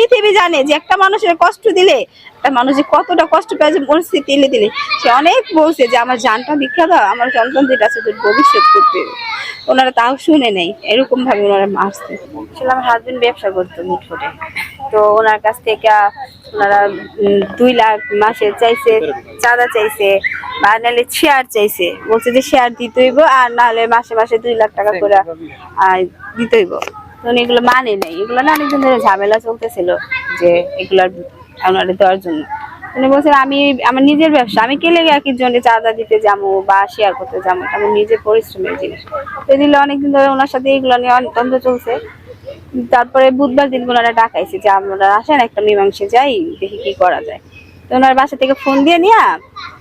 পৃথিবী জানে যে একটা মানুষের কষ্ট দিলে একটা মানুষ যে কতটা কষ্ট পায় যে পরিস্থিতি এলে দিলে। সে অনেক বলছে যে আমার জানটা বিখ্যাত আমার সন্তান যেটা আছে ভবিষ্যৎ করতে ওনারা তাও শুনে নেই এরকম ভাবে ওনারা মারছে। আসলে আমার হাজবেন্ড ব্যবসা করতো মিটফুটে তো ওনার কাছ থেকে ওনারা দুই লাখ মাসে চাইছে চাঁদা চাইছে বা নাহলে শেয়ার চাইছে। বলছে যে শেয়ার দিতে হইব আর নাহলে মাসে মাসে দুই লাখ টাকা করে আহ, দিতে উনি এগুলো মানে নেই। এগুলো না অনেকদিন ধরে ঝামেলা চলতেছিল যে এগুলো ওনারা দেওয়ার জন্য। উনি বলছেন আমি আমার নিজের ব্যবসা, আমি কে লেগে একই জনে চাঁদা দিতে যাব বা শেয়ার করতে যাব? আমার নিজের পরিশ্রমের জিনিস। তো দিলে অনেকদিন ধরে ওনার সাথে এগুলো নিয়ে দ্বন্দ্ব চলছে। তারপরে বুধবার দিন ওনারা ডাকাইছে যে, আমরা আসেন একটা মীমাংসে যাই, দেখি কি করা যায়। তো ওনার বাসা থেকে ফোন দিয়ে নিয়া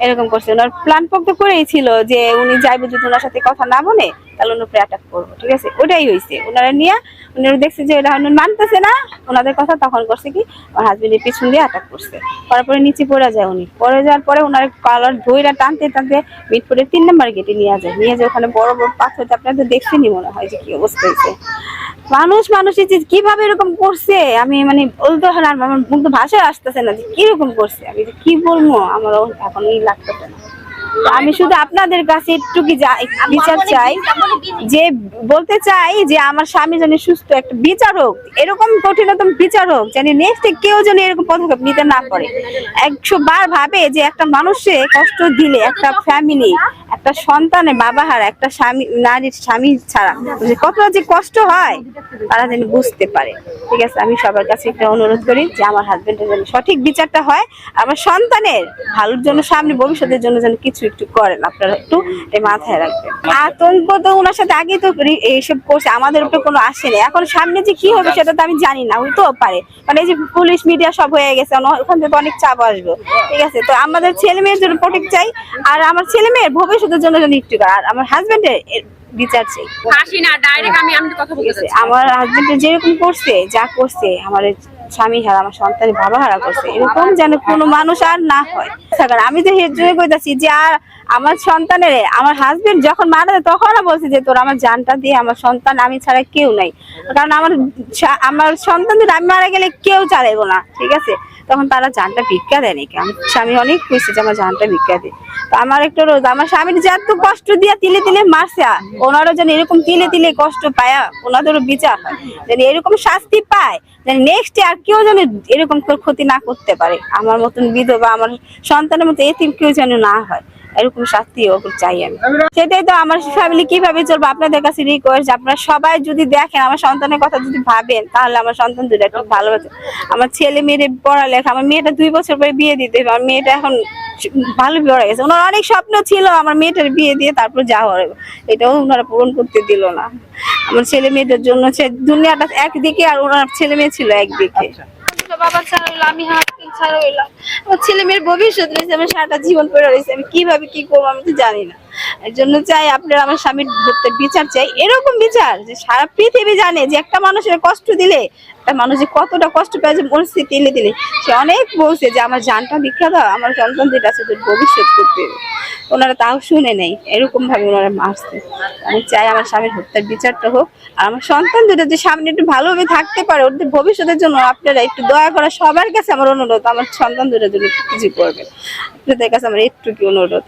এরকম করছে। ওনার প্ল্যান পক্ত করেই ছিল যে উনি যাইবো যদি ওনার সাথে কথা না বলে, তাহলে ওনার উপরে অ্যাটাক করব, ঠিক আছে? ওটাই হয়েছে ওনারা নিয়ে ওনারা দেখছে যে এটা উনি মানতেছে না, ওনাদের কথা তখন করছে কি আমার হাজবেন্ডের পিছন দিয়ে অ্যাটাক করছে। করার পরে নিচে পড়ে যায় উনি। পড়ে যাওয়ার পরে ওনার কলার ধইরা টানতে টানতে মিটপুরের তিন নম্বর গেটে নিয়ে যায়। নিয়ে যায় ওখানে বড় বড় পাথর আপনারা তো মনে হয় যে কি অবস্থা হয়েছে মানুষ মানুষ কীভাবে এরকম করছে? আমি মানে বলতে হয় না, আমার মুখ ভাষায় আসতেছে না যে কীরকম করছে। আমি কি বলব? আমার এখন লাগতেছে না। আমি শুধু আপনাদের কাছে একটু কি বিচার চাই যে বলতে চাই যে আমার স্বামী যেন সুস্থ একটা বিচার হোক এরকম কঠিনতম বিচার হোক যেন নেক্সট কেউ যেন এরকম পদক্ষেপ নিতে না পারে। একশো বার ভাবে যে একটা মানুষে কষ্ট দিলে একটা ফ্যামিলি একটা সন্তানের বাবা হারা একটা স্বামী নারীর স্বামী ছাড়া যে কতটা যে কষ্ট হয় তারা যেন বুঝতে পারে। ঠিক আছে আমি সবার কাছে একটা অনুরোধ করি যে আমার হাজবেন্ডের যেন সঠিক বিচারটা হয় আমার সন্তানের ভালোর জন্য সামনে ভবিষ্যতের জন্য যেন কিছু একটু করেন আপনারা একটু মাথায় রাখবেন। আতঙ্ক তো ওনার সাথে আগেই তো এইসব করছে আমাদের উপরে কোনো আসেনি এখন সামনে যে কি হবে সেটা তো আমি জানি না হইতেও পারে। কারণ এই যে পুলিশ মিডিয়া সব হয়ে গেছে ওখান থেকে অনেক চাপ আসবে। ঠিক আছে তো আমাদের ছেলে মেয়ের জন্য প্রোটেক্ট চাই আর আমার ছেলে মেয়ের ভবিষ্যতের জন্য যেন একটু আর আমার হাজবেন্ডের বিচার চাই। হাসি না ডাইরেক্ট আমি আমি কথা ঠিক বলতে আছে চাচ্ছি আমার হাজবেন্ড যেরকম করছে যা করছে আমার স্বামী হারা, আমার সন্তানের বাবা হারা করছে। এরকম যেন কোনো মানুষ আর না হয়। কারণ আমি যে হের জন্য কইতাছি যে আর আমার সন্তানের, আমার হাজবেন্ড যখন মারা যায়, তখন বলছে যে, তোর আমার জানটা দিয়ে আমার সন্তান আমি ছাড়া কেউ নাই। কারণ আমার আমার সন্তানদের আমি মারা গেলে কেউ চালাইবো না, ঠিক আছে? তখন তারা জানটা ভিক্ষা দেয় নাকি? আমার স্বামী অনেক খুশি যে আমার জানটা ভিক্ষা দেয়। তো আমার একটা রোজ আমার স্বামীর এত কষ্ট দিয়া তিলে তিলে মারছে, ওনারও যেন এরকম তিলে তিলে কষ্ট পায়া, ওনাদেরও বিচার হয়। যেন এরকম শাস্তি পায়, যেন নেক্সট আর কেউ যেন এরকম ক্ষতি না করতে পারে। আমার মতন বিধবা, আমার সন্তানের মতো এতিম কেউ যেন না হয়। এরকম শাস্তি ওকে চাই আমি। সেটাই তো আমার ফ্যামিলি কীভাবে চলবে? আপনাদের কাছে রিকোয়েস্ট আপনারা সবাই যদি দেখেন, আমার সন্তানের কথা যদি ভাবেন, তাহলে আমার সন্তান দুটো একটু ভালোবাসে আমার ছেলে মেয়ের পড়ালেখা, আমার মেয়েটা দুই বছর পরে বিয়ে দিতে হবে, আমার মেয়েটা এখন ভালো বড় গেছে। ওনার অনেক স্বপ্ন ছিল আমার মেয়েটার বিয়ে দিয়ে তারপর যা হবে এটাও ওনারা পূরণ করতে দিল না। আমার ছেলে মেয়েদের জন্য সে দুনিয়াটা একদিকে আর ওনার ছেলে মেয়ে ছিল একদিকে। বাবা আমি হাসপাতাল ছাড়া হইলাম আমার ছেলে মেয়ের ভবিষ্যৎ রয়েছে আমার সারাটা জীবন পড়ে রয়েছে আমি কীভাবে কি করব আমি তো জানি না। এর জন্য চাই আপনারা আমার স্বামীর বিচার চাই। এরকম বিচার যে সারা পৃথিবী জানে যে একটা মানুষের কষ্ট দিলে একটা মানুষ যে কতটা কষ্ট পায় যে পরিস্থিতি এনে দিলে। সে অনেক বলছে যে, আমার জানটা দাও, আমার সন্তান যেটা আছে তোর ভবিষ্যৎ করতে। ওনারা তাও শুনে নেই। এরকম ভাবে ওনারা মারছে। আমি চাই আমার স্বামীর হত্যার বিচারটা হোক, আর আমার সন্তান দুটো যে সামনে একটু ভালোভাবে থাকতে পারে ওদের ভবিষ্যতের জন্য আপনারা একটু দয়া করা সবার কাছে আমার অনুরোধ, আমার সন্তান দুটোর জন্য কিছু করবেন। আপনাদের কাছে আমার একটু কি অনুরোধ।